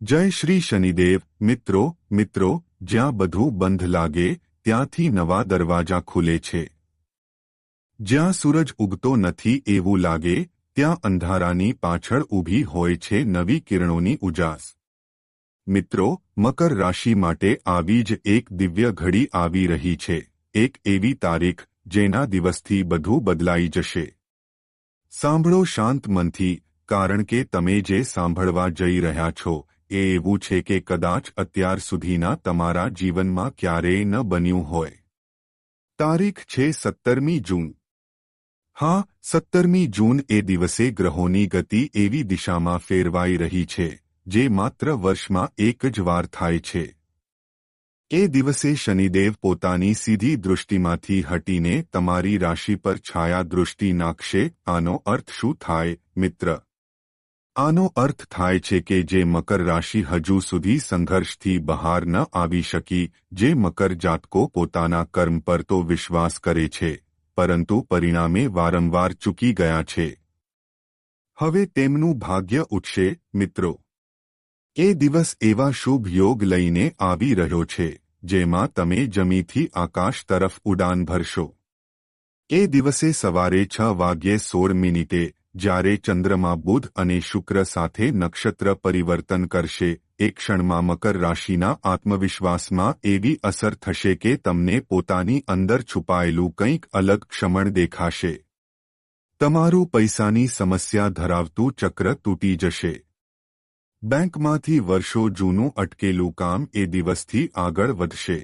જય શ્રી શનિદેવ, મિત્રો મિત્રો, જ્યાં બધું બંધ લાગે, ત્યાંથી નવા દરવાજા ખુલે છે. જ્યાં સૂરજ ઉગતો નથી એવું લાગે, ત્યાં અંધારાની પાછળ ઊભી હોય છે નવી કિરણોની ઉજાસ. મિત્રો, મકર રાશિ માટે આવી જ એક દિવ્ય ઘડી આવી રહી છે, એક એવી તારીખ, જેના દિવસથી બધું બદલાઈ જશે. સાંભળો શાંત મનથી, કારણ કે તમે જે સાંભળવા જઈ રહ્યા છો એ એવું છે કે કદાચ અત્યાર સુધીના તમારા જીવનમાં ક્યારેય ન બન્યું હોય. તારીખ છે સત્તરમી જૂન. હા, સત્તરમી જૂન એ દિવસે ગ્રહોની ગતિ એવી દિશામાં ફેરવાઈ રહી છે, જે માત્ર વર્ષમાં એક જ વાર થાય છે. એ દિવસે શનિદેવ પોતાની સીધી દૃષ્ટિમાંથી હટીને તમારી રાશિ પર છાયા દૃષ્ટિ નાખશે, આનો અર્થ શું થાય, મિત્ર? આનો અર્થ થાય છે કે જે મકર રાશિ હજુ સુધી સંઘર્ષથી બહાર ન આવી શકી, જે મકર જાતકો પોતાના કર્મ પર તો વિશ્વાસ કરે છે, પરંતુ પરિણામે વારંવાર ચૂકી ગયા છે. હવે તેમનું ભાગ્ય ઉઠશે, મિત્રો. એ દિવસ એવા શુભ યોગ લઈને આવી રહ્યો છે, જેમાં તમે જમીથી આકાશ તરફ ઉડાન ભરશો. એ દિવસે સવારે છ વાગ્યે સોળ મિનિટે જ્યારે ચંદ્રમા બુધ અને શુક્ર સાથે નક્ષત્ર પરિવર્તન કરશે એક ક્ષણમાં મકર રાશિના આત્મવિશ્વાસમાં એવી અસર થશે કે તમને પોતાની અંદર છુપાયેલું કંઈક અલગ ક્ષમણ દેખાશે. તમારું પૈસાની સમસ્યા ધરાવતું ચક્ર તૂટી જશે. બેંકમાંથી વર્ષો જૂનું અટકેલું કામ એ દિવસથી આગળ વધશે.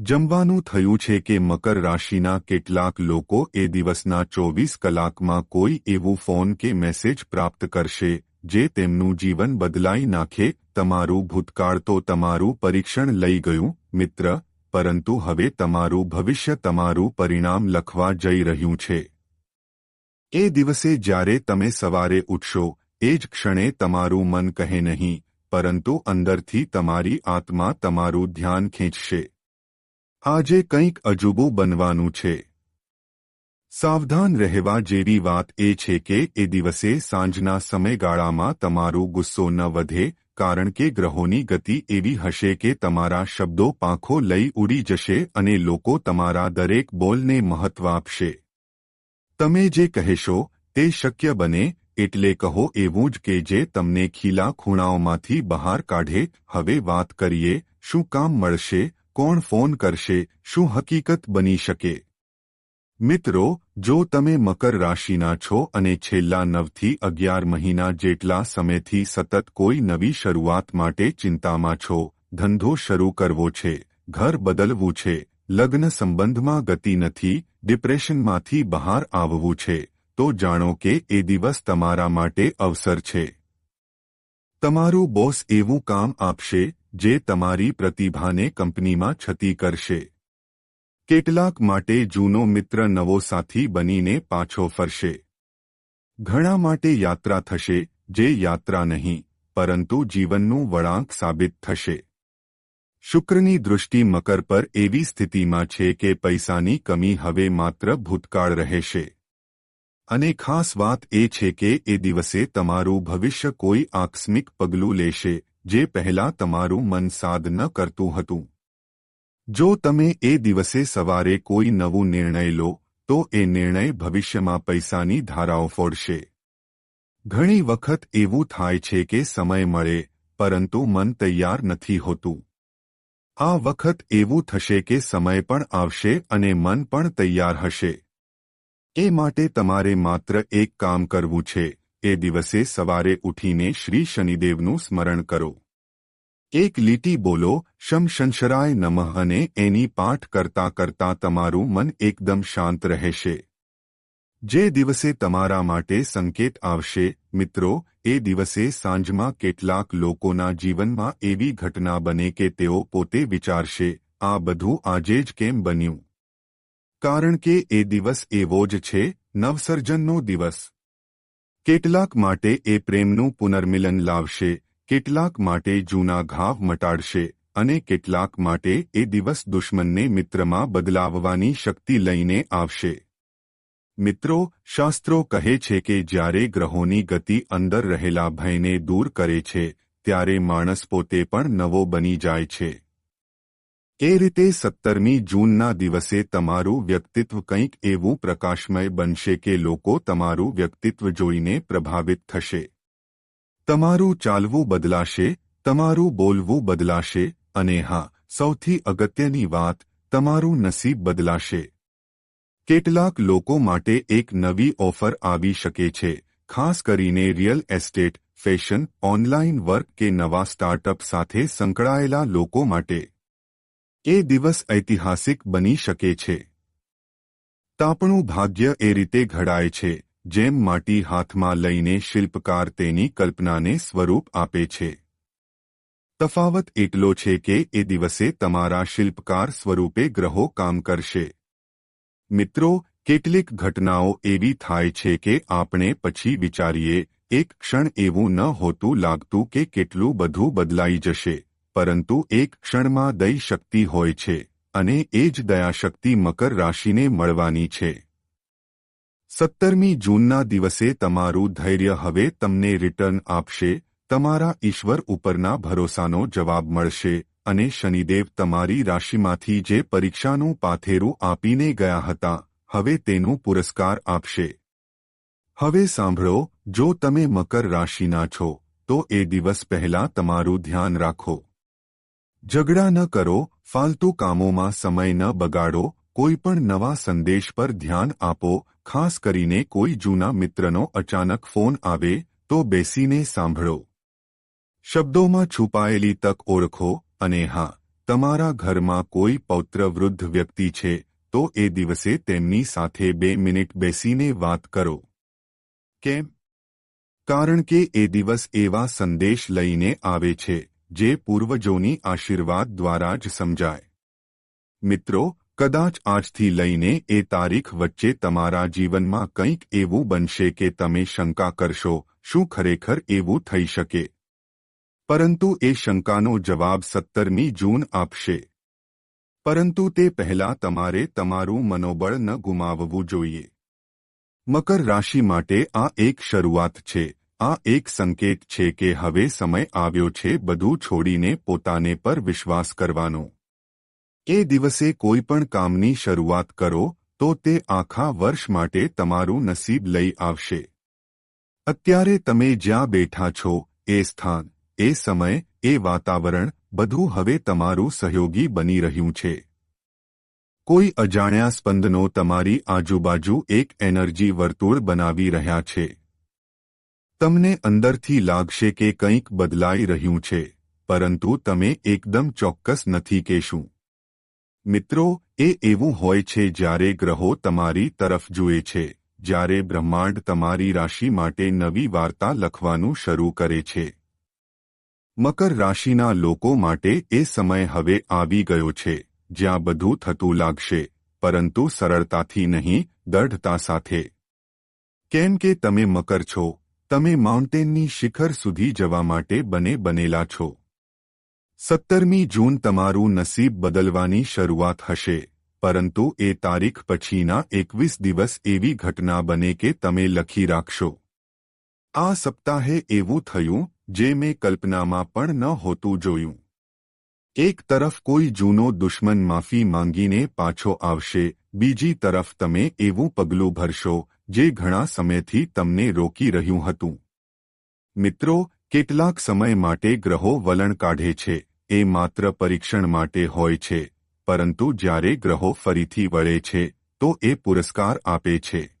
જમવાનું થયું છે કે મકર રાશિના કેટલાક લોકો એ દિવસના ચોવીસ કલાકમાં કોઈ એવું ફોન કે મેસેજ પ્રાપ્ત કરશે, જે તેમનું જીવન બદલાઈ નાખે, તમારું ભૂતકાળ તો તમારું પરીક્ષણ લઈ ગયું, મિત્ર, પરંતુ હવે તમારું ભવિષ્ય તમારું પરિણામ લખવા જઈ રહ્યું છે. એ દિવસે જ્યારે તમે સવારે ઉઠશો, એ જ ક્ષણે તમારું મન કહે નહીં, પરંતુ અંદરથી તમારી આત્મા તમારું ધ્યાન ખેંચશે. આજે કંઈક અજુબું બનવાનું છે. સાવધાન રહેવા જેવી વાત એ છે કે એ દિવસે સાંજના સમયગાળામાં તમારું ગુસ્સો ન વધે, કારણ કે ગ્રહોની ગતિ એવી હશે કે તમારા શબ્દો પાંખો લઈ ઉડી જશે અને લોકો તમારા દરેક બોલને મહત્વ આપશે. તમે જે કહેશો તે શક્ય બને, એટલે કહો એવું જ કે જે તમને ખીલા ખૂણાઓમાંથી બહાર કાઢે, હવે વાત કરીએ, શું કામ મળશે કોણ ફોન કરશે, શું હકીકત બની શકે? મિત્રો, જો તમે મકર રાશિના છો અને છેલ્લા નવથી અગિયાર મહિના જેટલા સમયથી સતત કોઈ નવી શરૂઆત માટે ચિંતામાં છો, ધંધો શરૂ કરવો છે, ઘર બદલવું છે, લગ્ન સંબંધમાં ગતિ નથી, ડિપ્રેશનમાંથી બહાર આવવું છે, તો જાણો કે એ દિવસ તમારા માટે અવસર છે. તમારું બોસ એવું કામ આપશે જે તમારી પ્રતિભાને કંપનીમાં છતી કરશે. કેટલાક માટે જૂનો મિત્ર નવો સાથી બનીને પાછો ફરશે. ઘણા માટે યાત્રા થશે, જે યાત્રા નહીં, પરંતુ જીવનનું વળાંક સાબિત થશે. શુક્રની દૃષ્ટિ મકર પર એવી સ્થિતિમાં છે કે પૈસાની કમી હવે માત્ર ભૂતકાળ રહેશે. અને ખાસ વાત એ છે કે એ દિવસે તમારું ભવિષ્ય કોઈ આકસ્મિક પગલું લેશે જે પહેલા તમારું મન સાદ ન કરતું હતું. જો તમે એ દિવસે સવારે કોઈ નવું નિર્ણય લો, તો એ નિર્ણય ભવિષ્યમાં પૈસાની ધારાઓ ફોડશે. ઘણી વખત એવું થાય છે કે સમય મળે, પરંતુ મન તૈયાર નથી હોતું. આ વખત એવું થશે કે સમય પણ આવશે અને મન પણ તૈયાર હશે. એ માટે તમારે માત્ર એક કામ કરવું છે. એ દિવસે સવારે ઉઠીને શ્રી શનિદેવનું સ્મરણ કરો. એક લીટી બોલો, શમ શંશરાય નમઃ અને એની પાઠ કરતા કરતા તમારું મન એકદમ શાંત રહેશે. જે દિવસે તમારા માટે સંકેત આવશે, મિત્રો, એ દિવસે સાંજમાં કેટલાક લોકોના જીવનમાં એવી ઘટના બને કે તેઓ પોતે વિચારશે, આ બધું આજે જ કેમ બન્યું? કારણ કે એ દિવસ એવો જ છે, નવસર્જનનો દિવસ. કેટલાક માટે એ પ્રેમનું પુનર્મિલન લાવશે, કેટલાક માટે જૂના ઘાવ મટાડશે અને કેટલાક માટે એ દિવસ દુશ્મનને મિત્રમાં બદલાવવાની શક્તિ લઈને આવશે. મિત્રો, શાસ્ત્રો કહે છે કે જ્યારે ગ્રહોની ગતિ અંદર રહેલા ભયને દૂર કરે છે, ત્યારે માણસ પોતે પણ નવો બની જાય છે. એ રીતે સત્તરમી જૂનના દિવસે તમારું વ્યક્તિત્વ કંઈક એવું પ્રકાશમય બનશે કે લોકો તમારું વ્યક્તિત્વ જોઈને પ્રભાવિત થશે તમારું ચાલવું બદલાશે તમારું બોલવું બદલાશે અને હા સૌથી અગત્યની વાત તમારું નસીબ બદલાશે કેટલાક લોકો માટે એક નવી ઓફર આવી શકે છે ખાસ કરીને real estate fashion online work કે નવા સ્ટાર્ટઅપ સાથે સંકળાયેલા લોકો માટે એ દિવસ ઐતિહાસિક બની શકે છે. તાપણું ભાગ્ય એ રીતે ઘડાય છે, જેમ માટી હાથમાં લઈને શિલ્પકાર તેની કલ્પનાને સ્વરૂપ આપે છે. તફાવત એટલો છે કે એ દિવસે તમારા શિલ્પકાર સ્વરૂપે ગ્રહો કામ કરશે. મિત્રો, કેટલીક ઘટનાઓ એવી થાય છે કે આપણે પછી વિચારીએ, એક ક્ષણ એવું ન હોતું લાગતું કે કેટલું બધું બદલાઈ જશે. પરંતુ એક ક્ષણમાં દઈ શક્તિ હોય છે અને એ જ દયાશક્તિ મકર રાશિને મળવાની છે. સત્તરમી જૂનના દિવસે તમારું ધૈર્ય હવે તમને રિટર્ન આપશે, તમારા ઈશ્વર ઉપરના ભરોસાનો જવાબ મળશે અને શનિદેવ તમારી રાશિમાંથી જે પરીક્ષાનું પાથેરું આપીને ગયા હતા, હવે તેનું પુરસ્કાર આપશે. હવે સાંભળો, જો તમે મકર રાશિના છો, તો એ દિવસ પહેલા તમારું ધ્યાન રાખો. ઝઘડા ન કરો, ફાલતુ કામોમાં સમય ન બગાડો, કોઈ પણ નવા સંદેશ પર ધ્યાન આપો, ખાસ કરીને કોઈ જૂના મિત્રનો અચાનક ફોન આવે, તો બેસીને સાંભળો. શબ્દોમાં છુપાયેલી તક ઓળખો, અને હા, તમારા ઘરમાં કોઈ પૌત્ર વૃદ્ધ વ્યક્તિ છે, તો એ દિવસે તેમની સાથે બે મિનિટ બેસીને વાત કરો. કેમ? કારણ કે એ દિવસ એવા સંદેશ લઈને આવે છે જે પૂર્વજોની આશીર્વાદ દ્વારા જ સમજાય. મિત્રો, કદાચ આજથી લઈને એ તારીખ વચ્ચે તમારા જીવનમાં કંઈક એવું બનશે કે તમે શંકા કરશો, શું ખરેખર એવું થઈ શકે? પરંતુ એ શંકાનો જવાબ સત્તરમી જૂન આપશે. પરંતુ તે પહેલા તમારે તમારું મનોબળ ન ગુમાવવું જોઈએ. મકર રાશિ માટે આ એક શરૂઆત છે. આ એક સંકેત છે કે હવે સમય આવ્યો છે બધું છોડીને પોતાને પર વિશ્વાસ કરવાનો. એ દિવસે કોઈ પણ કામની શરૂઆત કરો, તો તે આખા વર્ષ માટે તમારું નસીબ લઈ આવશે. અત્યારે તમે જ્યાં બેઠા છો, એ સ્થાન, એ સમય, એ વાતાવરણ, બધું હવે તમારું સહયોગી બની રહ્યું છે. કોઈ અજાણ્યા સ્પંદનો તમારી આજુબાજુ એક એનર્જી વર્તુળ બનાવી રહ્યા છે. તમને અંદરથી લાગશે કે કંઈક બદલાઈ રહ્યું છે, પરંતુ તમે એકદમ ચોક્કસ નથી કે શું. મિત્રો, એ એવું હોય છે જ્યારે ગ્રહો તમારી તરફ જુએ છે, જ્યારે બ્રહ્માંડ તમારી રાશિ માટે નવી વાર્તા લખવાનું શરૂ કરે છે. મકર રાશિના લોકો માટે એ સમય હવે આવી ગયો છે, જ્યાં બધું થતું લાગશે, પરંતુ સરળતાથી નહીં, દઢતા સાથે. કેમ કે તમે મકર છો તમે માઉન્ટેનની શિખર સુધી જવા માટે બને બનેલા છો. સત્તરમી જૂન તમારું નસીબ બદલવાની શરૂઆત હશે, પરંતુ એ તારીખ પછીના એકવીસ દિવસ એવી ઘટના બને કે તમે લખી રાખશો. આ સપ્તાહે એવું થયું, જે મેં કલ્પનામાં પણ ન હોતું જોયું. એક તરફ કોઈ જૂનો દુશ્મન માફી માંગીને પાછો આવશે બીજી તરફ તમે એવું પગલું ભરશો, જે ઘણા સમયથી તમને રોકી રહ્યું હતું. મિત્રો, કેટલાક સમય માટે ગ્રહો વલણ કાઢે છે, એ માત્ર પરીક્ષણ માટે હોય છે, પરંતુ જ્યારે ગ્રહો ફરીથી વળે છે, તો એ પુરસ્કાર આપે છે.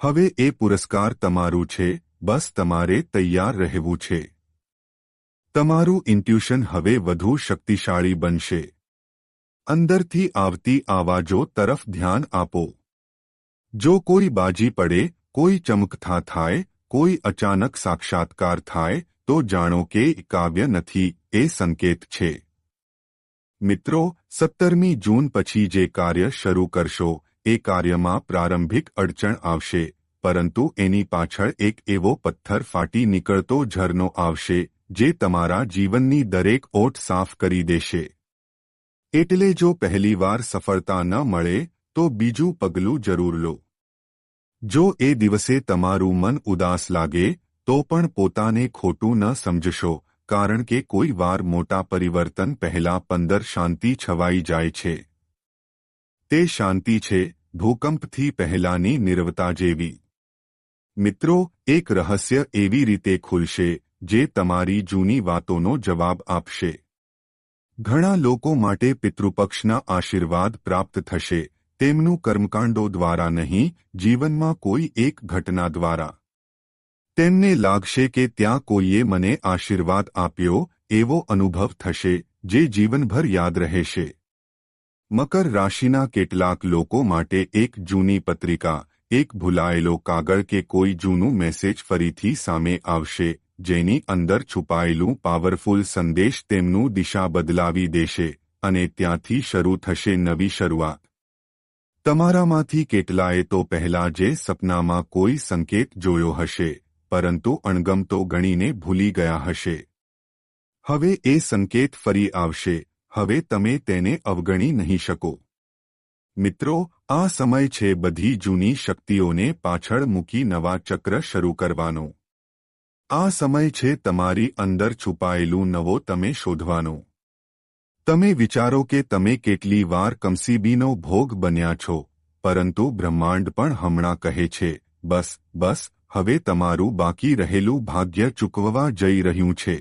હવે એ પુરસ્કાર તમારું છે, બસ તમારે તૈયાર રહેવું છે. તમારું ઇન્ટ્યુશન હવે વધુ શક્તિશાળી બનશે. અંદરથી આવતી આવાજો તરફ ધ્યાન આપો. જો કોઈ બાજી પડે, કોઈ ચમકથા થાય, કોઈ અચાનક સાક્ષાત્કાર થાય, તો જાણો કે કાવ્ય નથી, એ સંકેત છે. મિત્રો, સત્તરમી જૂન પછી જે કાર્ય શરૂ કરશો, એ કાર્યમાં પ્રારંભિક અડચણ આવશે, પરંતુ એની પાછળ એક એવો પથ્થર ફાટી નીકળતો ઝરનો આવશે, જે તમારા જીવનની દરેક ઓટ સાફ કરી દેશે. એટલે જો પહેલીવાર સફળતા ન મળે, તો બીજું પગલું જરૂર લો. જો એ દિવસે તમારું મન ઉદાસ લાગે, તો પણ પોતાને ખોટું ન સમજશો, કારણ કે કોઈ વાર મોટા પરિવર્તન પહેલા પંદર શાંતિ છવાઈ જાય છે. તે શાંતિ છે, ભૂકંપથી પહેલાની નિર્વતા જેવી. મિત્રો, એક રહસ્ય એવી રીતે ખુલશે, જે તમારી જૂની વાતોનો જવાબ આપશે. ઘણા લોકો માટે પિતૃપક્ષના આશીર્વાદ પ્રાપ્ત થશે, તેમનું કર્મકાંડો દ્વારા નહીં, જીવનમાં કોઈ એક ઘટના દ્વારા. તેમને લાગશે કે ત્યાં કોઈએ મને આશીર્વાદ આપ્યો, એવો અનુભવ થશે, જે જીવનભર યાદ રહેશે. મકર રાશિના કેટલાક લોકો માટે એક જૂની પત્રિકા, એક ભૂલાયેલો કાગળ કે કોઈ જૂનું મેસેજ ફરીથી સામે આવશે જેની અંદર છુપાયેલું પાવરફુલ સંદેશ તેમનું દિશા બદલાવી દેશે અને ત્યાંથી શરૂ થશે નવી શરૂઆત. તમારામાંથી કેટલાએ તો પહેલા જે સપનામાં કોઈ સંકેત જોયો હશે, પરંતુ અણગમતો ગણીને ભૂલી ગયા હશે. હવે એ સંકેત ફરી આવશે, હવે તમે તેને અવગણી નહીં શકો. મિત્રો, આ સમય છે બધી જૂની શક્તિઓને પાછળ મૂકી નવા ચક્ર શરૂ કરવાનો. આ સમય છે તમારી અંદર છુપાયેલું નવો તમે શોધવાનો. તમે વિચારો કે તમે કેટલી વાર કમસીબીનો ભોગ બન્યા છો, પરંતુ બ્રહ્માંડ પણ હમણાં કહે છે, બસ બસ, હવે તમારું બાકી રહેલું ભાગ્ય ચૂકવવા જઈ રહ્યું છે.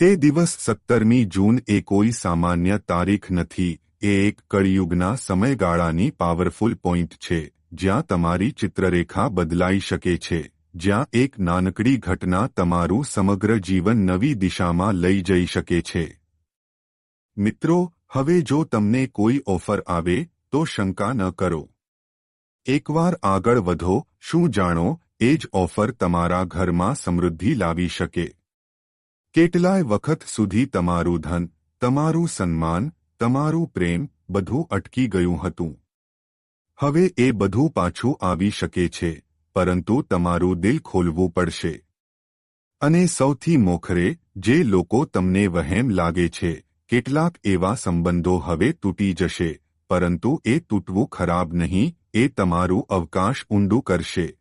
તે દિવસ સત્તરમી જૂન એ કોઈ સામાન્ય તારીખ નથી, એ એક કળિયુગના સમયગાળાની પાવરફુલ પોઈન્ટ છે, જ્યાં તમારી ચિત્રરેખા બદલાઈ શકે છે. જ્યાં એક નાનકડી ઘટના તમારું સમગ્ર જીવન નવી દિશામાં લઈ જઈ શકે છે. મિત્રો, હવે જો તમને કોઈ ઓફર આવે, તો શંકા ન કરો. એકવાર આગળ વધો, શું જાણો, એ જ ઓફર તમારા ઘરમાં સમૃદ્ધિ લાવી શકે. કેટલાય વખત સુધી તમારું ધન, તમારું સન્માન, તમારું પ્રેમ બધું અટકી ગયું હતું. હવે એ બધું પાછું આવી શકે છે. પરંતુ તમારું દિલ ખોલવું પડશે. અને સૌથી મોખરે, જે લોકો તમને વહેમ લાગે છે, કેટલાક એવા સંબંધો હવે તૂટી જશે, પરંતુ એ તૂટવું ખરાબ નહીં, એ તમારું અવકાશ ઊંડું કરશે.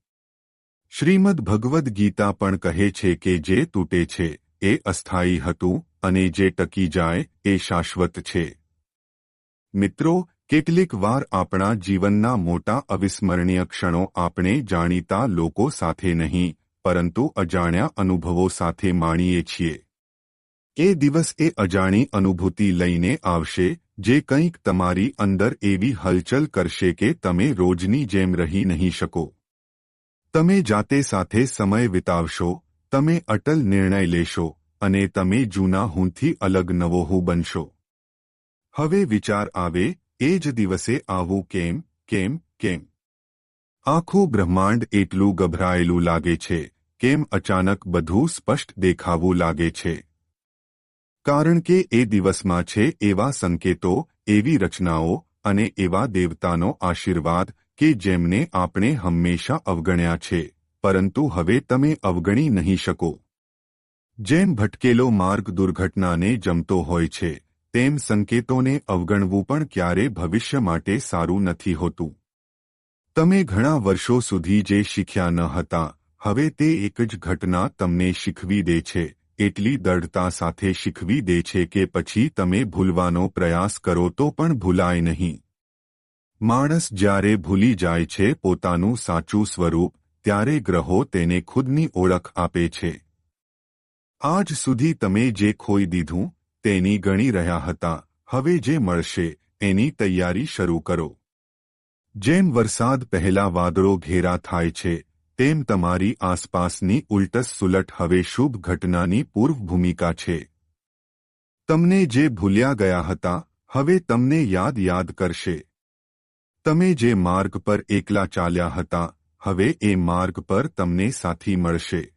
શ્રીમદ ભગવદ્ ગીતા પણ કહે છે કે જે તૂટે છે, એ અસ્થાયી હતું, અને જે ટકી જાય, એ શાશ્વત છે. મિત્રો કેટલીક વાર આપણા જીવનના મોટા અવિસ્મરણીય ક્ષણો આપણે જાણીતા લોકો સાથે નહીં, પરંતુ અજાણ્યા અનુભવો સાથે માણીએ છીએ. એ દિવસ એ અજાણી અનુભૂતિ લઈને આવશે, જે કંઈક તમારી અંદર એવી હલચલ કરશે કે તમે રોજની જેમ રહી નહીં શકો. તમે જાતે સાથે સમય વિતાવશો, તમે અટલ નિર્ણય લેશો, અને તમે જૂના હુંથી અલગ નવો હું બનશો. હવે વિચાર આવે એ જ દિવસે આવું કેમ કેમ કેમ? આખું બ્રહ્માંડ એટલું ગભરાયેલું લાગે છે, કેમ અચાનક બધું સ્પષ્ટ દેખાવું લાગે છે? કારણ કે એ દિવસમાં છે એવા સંકેતો, એવી રચનાઓ અને એવા દેવતાનો આશીર્વાદ કે જેમને આપણે હંમેશા અવગણ્યા છે, પરંતુ હવે તમે અવગણી નહીં શકો. જેમ ભટકેલો માર્ગ દુર્ઘટનાને જમતો હોય છે તેમ સંકેતોને અવગણવું પણ ક્યારે ભવિષ્ય માટે સારું નથી હોતું. તમે ઘણા વર્ષો સુધી જે શીખ્યા ન હતા, હવે તે એક જ ઘટના તમને શીખવી દે છે, એટલી દૃઢતા સાથે શીખવી દે છે કે પછી તમે ભૂલવાનો પ્રયાસ કરો તો પણ ભૂલાય નહીં. માણસ જ્યારે ભૂલી જાય છે પોતાનું સાચું સ્વરૂપ, ત્યારે ગ્રહો તેને ખુદની ઓળખ આપે છે. આજ સુધી તમે જે ખોઈ દીધું તેની ગણી રહ્યા હતા. હવે જે મળશે, એની તૈયારી શરૂ કરો. જેમ વરસાદ પહેલા વાદળો ઘેરા થાય છે, તેમ તમારી આસપાસની ઉલટસ સુલટ હવે શુભ ઘટનાની પૂર્વ ભૂમિકા છે. તમને જે ભૂલ્યા ગયા હતા, હવે તમને યાદ યાદ કરશે. તમે જે માર્ગ પર એકલા ચાલ્યા હતા, હવે એ માર્ગ પર તમને સાથી મળશે.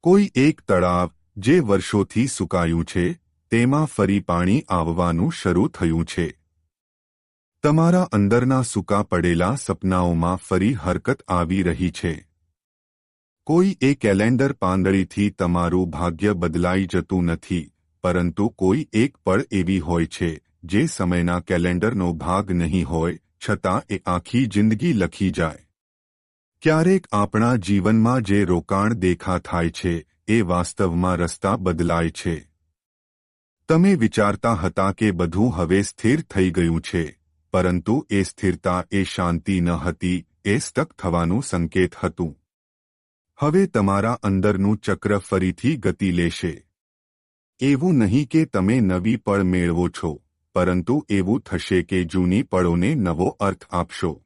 કોઈ એક તળાવ, જે વર્ષોથી સુકાયું છે તેમાં ફરી પાણી આવવાનું શરૂ થયું છે. તમારા અંદરના સૂકા પડેલા સપનાઓમાં ફરી હરકત આવી રહી છે. કોઈ એ કેલેન્ડર પાંદડીથી તમારું ભાગ્ય બદલાઈ જતું નથી, પરંતુ કોઈ એક પળ એવી હોય છે, જે સમયના કેલેન્ડરનો ભાગ નહીં હોય, છતાં એ આખી જિંદગી લખી જાય. ક્યારેક આપણા જીવનમાં જે રોકાણ દેખા થાય છે, એ વાસ્તવમાં રસ્તા બદલાય છે. તમે વિચારતા હતા કે બધું હવે સ્થિર થઈ ગયું છે, પરંતુ એ સ્થિરતા, એ શાંતિ ન હતી, એ સ્ટક થવાનું સંકેત હતું. હવે તમારા અંદરનું ચક્ર ફરીથી ગતિ લેશે. એવું નહીં કે તમે નવી પળ મેળવો છો, પરંતુ એવું થશે કે જૂની પળોને નવો અર્થ આપશો.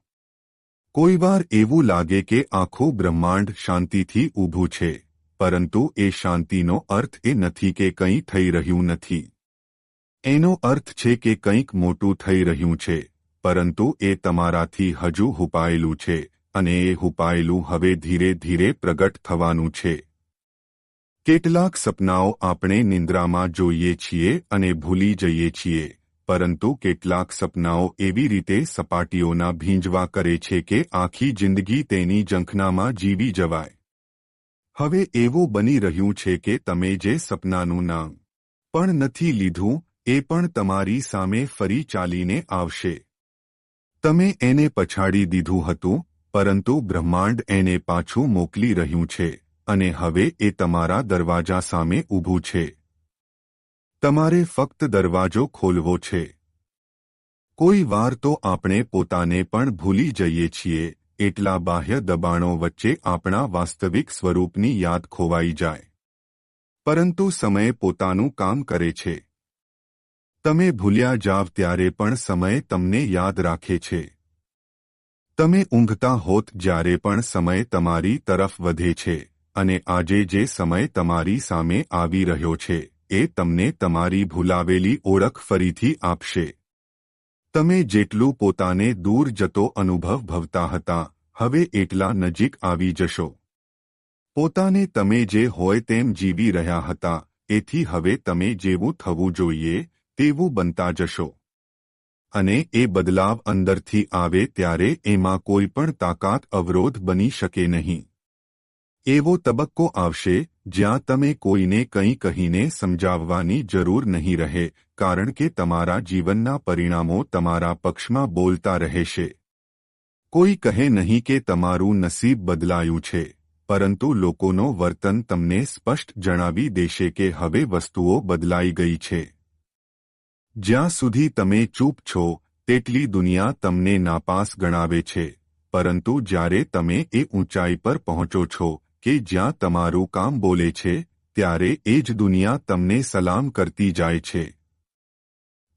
કોઈવાર એવું લાગે કે આખું બ્રહ્માંડ શાંતિથી ઊભું છે. પરંતુ એ શાંતિનો અર્થ એ નથી કે કંઈ થઈ રહ્યું નથી. એનો અર્થ છે કે કંઈક મોટું થઈ રહ્યું છે, પરંતુ એ તમારાથી હજુ હુપાયેલું છે, અને એ હુપાયેલું હવે ધીરે ધીરે પ્રગટ થવાનું છે. કેટલાક સપનાઓ આપણે નિંદ્રામાં જોઈએ છીએ અને ભૂલી જઈએ છીએ, પરંતુ કેટલાક સપનાઓ એવી રીતે સપાટીઓના ભીંજવા કરે છે કે આખી જિંદગી તેની ઝંખનામાં જીવી જવાય. હવે એવું બની રહ્યું છે કે તમે જે સપનાનું નામ પણ નથી લીધું, એ પણ તમારી સામે ફરી ચાલીને આવશે. તમે એને પછાડી દીધું હતું, પરંતુ બ્રહ્માંડ એને પાછું મોકલી રહ્યું છે, અને હવે એ તમારા દરવાજા સામે ઊભું છે. તમારે ફક્ત દરવાજો ખોલવો છે. કોઈ વાર તો આપણે પોતાને પણ ભૂલી જઈએ છીએ એટલા બાહ્ય દબાણો વચ્ચે આપણા વાસ્તવિક સ્વરૂપની યાદ ખોવાઈ જાય. પરંતુ સમય પોતાનું કામ કરે છે. તમે ભૂલ્યા જાવ ત્યારે પણ સમય તમને યાદ રાખે છે. તમે ઊંઘતા હોત જ્યારે પણ સમય તમારી તરફ વધે છે, અને આજે જે સમય તમારી સામે આવી રહ્યો છે, એ તમને તમારી ભૂલાવેલી ઓળખ ફરીથી આપશે. તમે જેટલું પોતાને દૂર જતો અનુભવ ભવતા હતા, હવે એટલા નજીક આવી જશો. પોતાને તમે જે હોય તેમ જીવી રહ્યા હતા, એથી હવે તમે જેવું થવું જોઈએ, તેવું બનતા જશો. અને એ બદલાવ અંદરથી આવે ત્યારે એમાં કોઈ પણ તાકાત અવરોધ બની શકે નહીં. એવો તબક્કો આવશે જ્યાં તમે કોઈને કંઈ કહીને સમજાવવાની જરૂર નહીં રહે, કારણ કે તમારા જીવનના પરિણામો તમારા પક્ષમાં બોલતા રહેશે. કોઈ કહે નહીં કે તમારું નસીબ બદલાયું છે, પરંતુ લોકોનો વર્તન તમને સ્પષ્ટ જણાવી દેશે કે હવે વસ્તુઓ બદલાઈ ગઈ છે. જ્યાં સુધી તમે ચૂપ છો, તેટલી દુનિયા તમને નાપાસ ગણાવે છે, પરંતુ જ્યારે તમે એ ઊંચાઈ પર પહોંચો છો કે જ્યાં તમારું કામ બોલે છે, ત્યારે એ જ દુનિયા તમને સલામ કરતી જાય છે.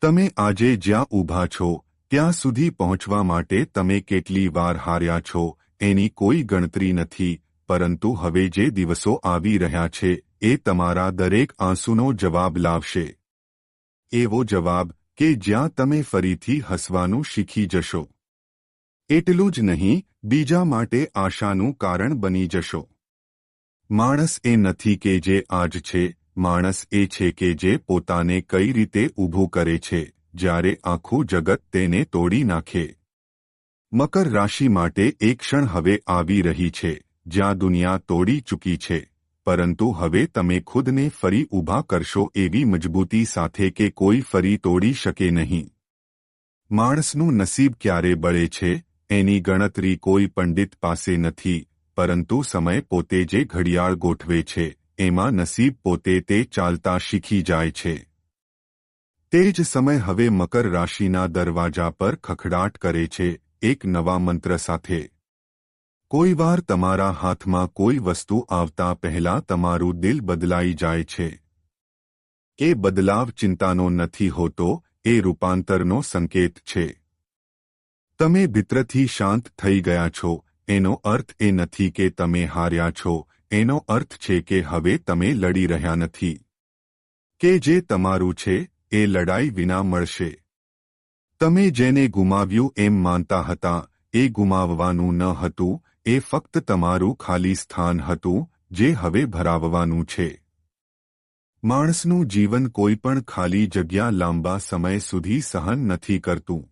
તમે આજે જ્યાં ઊભા છો, ત્યાં સુધી પહોંચવા માટે તમે કેટલી વાર હાર્યા છો, એની કોઈ ગણતરી નથી, પરંતુ હવે જે દિવસો આવી રહ્યા છે, એ તમારા દરેક આંસુનો જવાબ લાવશે. એવો જવાબ કે જ્યાં તમે ફરીથી હસવાનું શીખી જશો. એટલું જ નહીં, બીજા માટે આશાનું કારણ બની જશો. માણસ એ નથી કે જે આજ છે, માણસ એ છે કે જે પોતાને કઈ રીતે ઊભું કરે છે, જ્યારે આખું જગત તેને તોડી નાખે. મકર રાશિ માટે એક ક્ષણ હવે આવી રહી છે, જ્યાં દુનિયા તોડી ચૂકી છે, પરંતુ હવે તમે ખુદને ફરી ઊભા કરશો એવી મજબૂતી સાથે કે કોઈ ફરી તોડી શકે નહીં. માણસનું નસીબ ક્યારે બળે છે, એની ગણતરી કોઈ પંડિત પાસે નથી પરંતુ સમય પોતે જે ઘડિયાળ ગોઠવે છે, એમાં નસીબ પોતે તે ચાલતા શીખી જાય છે. તે જ સમય હવે મકર રાશિના દરવાજા પર ખખડાટ કરે છે, એક નવા મંત્ર સાથે. કોઈ વાર તમારા હાથમાં કોઈ વસ્તુ આવતા પહેલા તમારું દિલ બદલાઈ જાય છે. એ બદલાવ ચિંતાનો નથી હોતો, એ રૂપાંતરનો સંકેત છે. તમે ભીતરથી શાંત થઈ ગયા છો એનો અર્થ એ નથી કે તમે હાર્યા છો, એનો અર્થ છે કે હવે તમે લડી રહ્યા નથી. કે જે તમારું છે, એ લડાઈ વિના મળશે. તમે જેને ગુમાવ્યું એમ માનતા હતા, એ ગુમાવવાનું ન હતું, એ ફક્ત તમારું ખાલી સ્થાન હતું, જે હવે ભરાવવાનું છે. માણસનું જીવન કોઈ પણ ખાલી જગ્યા લાંબા સમય સુધી સહન નથી કરતું.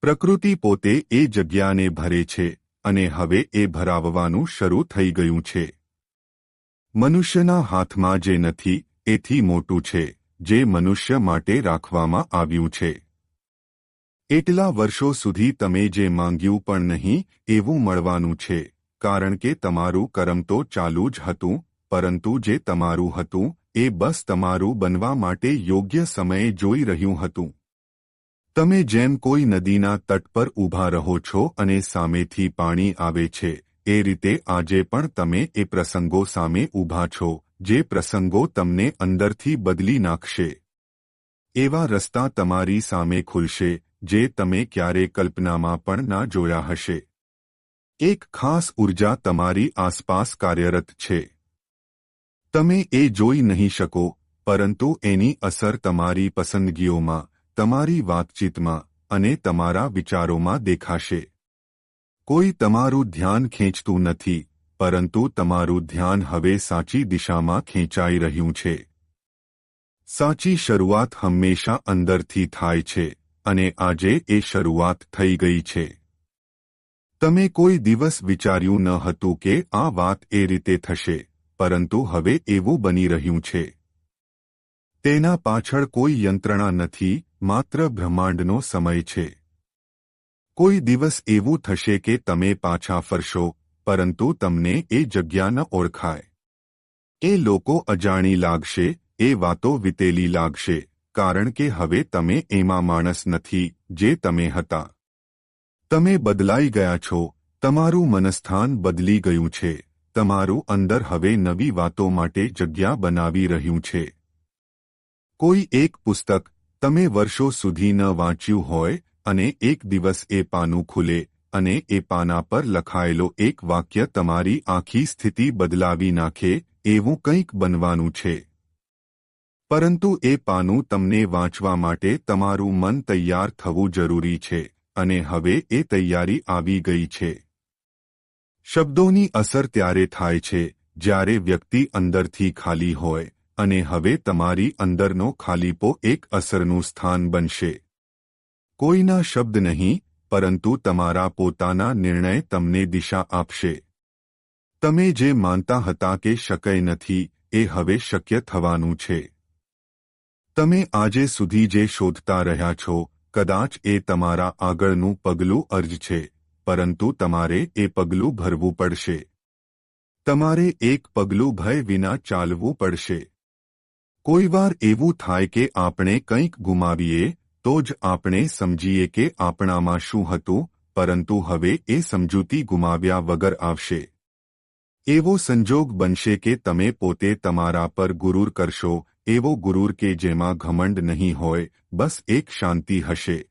પ્રકૃતિ પોતે એ જગ્યાને ભરે છે અને હવે એ ભરાવવાનું શરૂ થઈ ગયું છે. મનુષ્યના હાથમાં જે નથી, એથી મોટું છે, જે મનુષ્ય માટે રાખવામાં આવ્યું છે. એટલા વર્ષો સુધી તમે જે માંગ્યું પણ નહીં, એવું મળવાનું છે, કારણ કે તમારું કરમ તો ચાલુ જ હતું, પરંતુ જે તમારું હતું, એ બસ તમારું બનવા માટે યોગ્ય સમયે જોઈ રહ્યું હતું. તમે જેમ કોઈ નદીના તટ પર ઊભા રહો છો અને સામેથી પાણી આવે છે, એ રીતે આજે પણ તમે એ પ્રસંગો સામે ઊભા છો, જે પ્રસંગો તમને અંદરથી બદલી નાખશે. એવા રસ્તા તમારી સામે ખુલશે, જે તમે ક્યારે કલ્પનામાં પણ ના જોયા હશે. એક ખાસ ઊર્જા તમારી આસપાસ કાર્યરત છે. તમે એ જોઈ નહીં શકો, પરંતુ એની અસર તમારી પસંદગીઓમાં તમારી વાતચીતમાં અને તમારા વિચારોમાં દેખાશે. કોઈ તમારું ધ્યાન ખેંચતું નથી, પરંતુ તમારું ધ્યાન હવે સાચી દિશામાં ખેંચાઈ રહ્યું છે. સાચી શરૂઆત હંમેશા અંદરથી થાય છે અને આજે એ શરૂઆત થઈ ગઈ છે. તમે કોઈ દિવસ વિચાર્યું ન હતું કે આ વાત એ રીતે થશે, પરંતુ હવે એવું બની રહ્યું છે. તેના પાછળ કોઈ યંત્રણા નથી માત્ર બ્રહ્માંડનો સમય છે. કોઈ દિવસ એવું થશે કે તમે પાછા ફરશો, પરંતુ તમને એ જગ્યા ન ઓળખાય. એ લોકો અજાણી લાગશે, એ વાતો વિતેલી લાગશે, કારણ કે હવે તમે એમાં માણસ નથી, જે તમે હતા. તમે બદલાઈ ગયા છો, તમારું મનસ્થાન બદલી ગયું છે, તમારું અંદર હવે નવી વાતો માટે જગ્યા બનાવી રહ્યું છે. કોઈ એક પુસ્તક તમે વર્ષો સુધી ન વાંચ્યું હોય અને એક દિવસ એ પાનું ખુલે અને એ પાના પર લખાયેલો એક વાક્ય તમારી આખી સ્થિતિ બદલાવી નાખે, એવું કંઈક બનવાનું છે. પરંતુ એ પાનું તમને વાંચવા માટે તમારું મન તૈયાર થવું જરૂરી છે અને હવે એ તૈયારી આવી ગઈ છે. શબ્દોની અસર ત્યારે થાય છે જ્યારે વ્યક્તિ અંદરથી ખાલી હોય અને હવે તમારી અંદરનો ખાલીપો એક અસરનું સ્થાન બનશે. કોઈના શબ્દ નહીં, પરંતુ તમારા પોતાના નિર્ણય તમને દિશા આપશે. તમે જે માનતા હતા કે શક્ય નથી, એ હવે શક્ય થવાનું છે. તમે આજે સુધી જે શોધતા રહ્યા છો, કદાચ એ તમારા આગળનું પગલું અર્જ છે, પરંતુ તમારે એ પગલું ભરવું પડશે. તમારે એક પગલું ભય વિના ચાલવું પડશે. કોઈવાર એવું થાય કે આપણે કંઈક ગુમાવીએ, તો જ આપણે સમજીએ કે આપણામાં શું હતું, પરંતુ હવે એ સમજૂતી ગુમાવ્યા વગર આવશે. એવો સંજોગ બનશે કે તમે પોતે તમારા પર ગુરુર કરશો, એવો ગુરૂર કે જેમાં ઘમંડ નહીં હોય, બસ એક શાંતિ હશે.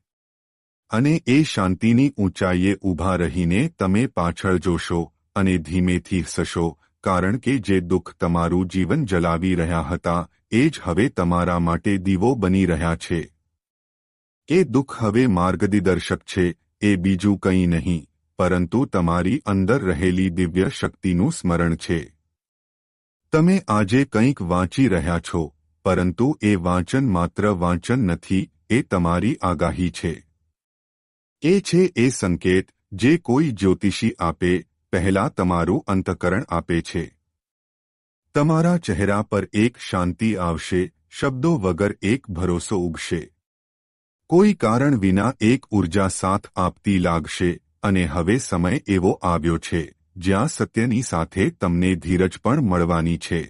અને એ શાંતિની ઊંચાઈએ ઊભા રહીને તમે પાછળ જોશો અને ધીમેથી હસશો, કારણ કે જે દુઃખ તમારું જીવન જલાવી રહ્યા હતા એ જ હવે તમારા માટે દીવો બની રહ્યા છે. એ દુઃખ હવે માર્ગદિદર્શક છે, એ બીજું કંઈ નહીં, પરંતુ તમારી અંદર રહેલી દિવ્ય શક્તિનું સ્મરણ છે. તમે આજે કંઈક વાંચી રહ્યા છો, પરંતુ એ વાંચન માત્ર વાંચન નથી, એ તમારી આગાહી છે. એ છે એ સંકેત, જે કોઈ જ્યોતિષી આપે, પહેલા તમારું અંતકરણ આપે છે. તમારા ચહેરા પર એક શાંતિ આવશે શબ્દો વગર એક ભરોસો ઉગશે કોઈ કારણ વિના એક ઊર્જા સાથ આપતી લાગશે અને હવે સમય એવો આવ્યો છે જ્યાં સત્યની સાથે તમને ધીરજ પણ મળવાની છે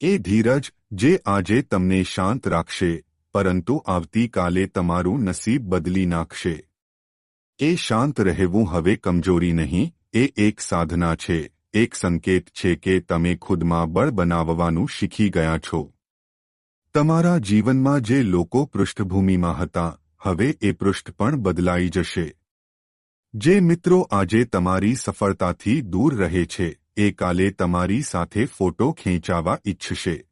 એ ધીરજ જે આજે તમને શાંત રાખશે પરંતુ આવતીકાલે તમારું નસીબ બદલી નાખશે એ શાંત રહેવું હવે કમજોરી નહીં એ એક સાધના છે એક સંકેત છે કે તમે ખુદમાં બળ બનાવવાનું શીખી ગયા છો. તમારા જીવનમાં જે લોકો પૃષ્ઠભૂમિમાં હતા, હવે એ પૃષ્ઠ પણ બદલાઈ જશે. જે મિત્રો આજે તમારી સફળતાથી દૂર રહે છે, એ કાલે તમારી સાથે ફોટો ખેંચાવા ઈચ્છશે.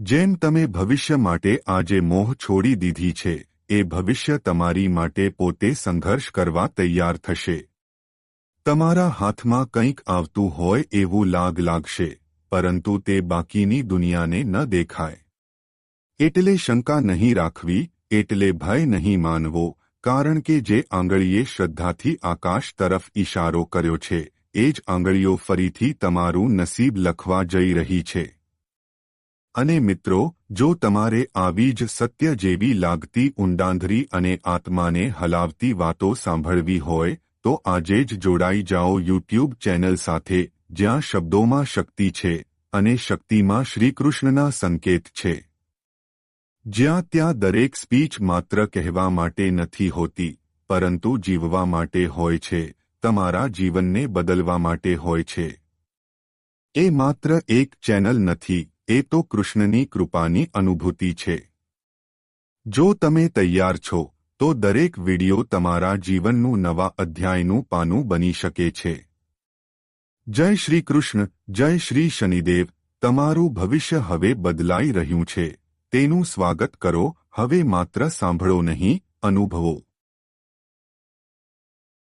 જેમ તમે ભવિષ્ય માટે આજે મોહ છોડી દીધી છે, એ ભવિષ્ય તમારી માટે પોતે સંઘર્ષ કરવા તૈયાર થશે. તમારા હાથમાં કંઈક આવતું હોય એવું લાગ લાગશે, પરંતુ તે બાકીની દુનિયાને ન દેખાય. એટલે શંકા નહીં રાખવી, એટલે ભય નહીં માનવો, કારણ કે જે આંગળીએ શ્રદ્ધાથી આકાશ તરફ ઇશારો કર્યો છે, એ જ આંગળીઓ ફરીથી તમારું નસીબ લખવા જઈ રહી છે. અને મિત્રો, જો તમારે આવી જ સત્ય જેવી લાગતી ઊંડાંધરી અને આત્માને હલાવતી વાતો સાંભળવી હોય તો આજે જ જોડાઈ જાઓ યુટ્યુબ ચેનલ સાથે, જ્યાં શબ્દોમાં શક્તિ છે અને શક્તિમાં શ્રીકૃષ્ણના સંકેત છે. જ્યાં ત્યાં દરેક સ્પીચ માત્ર કહેવા માટે નથી હોતી, પરંતુ જીવવા માટે હોય છે, તમારા જીવનને બદલવા માટે હોય છે. એ માત્ર એક ચેનલ નથી, એ તો કૃષ્ણની કૃપાની અનુભૂતિ છે. જો તમે તૈયાર છો તો દરેક વિડિયો તમારા જીવનનું નવા અધ્યાયનું પાનું બની શકે છે. જય શ્રી કૃષ્ણ, જય શ્રી શનિદેવ, તમારું ભવિષ્ય હવે બદલાઈ રહ્યું છે. તેનું સ્વાગત કરો, હવે માત્ર સાંભળો નહીં, અનુભવો.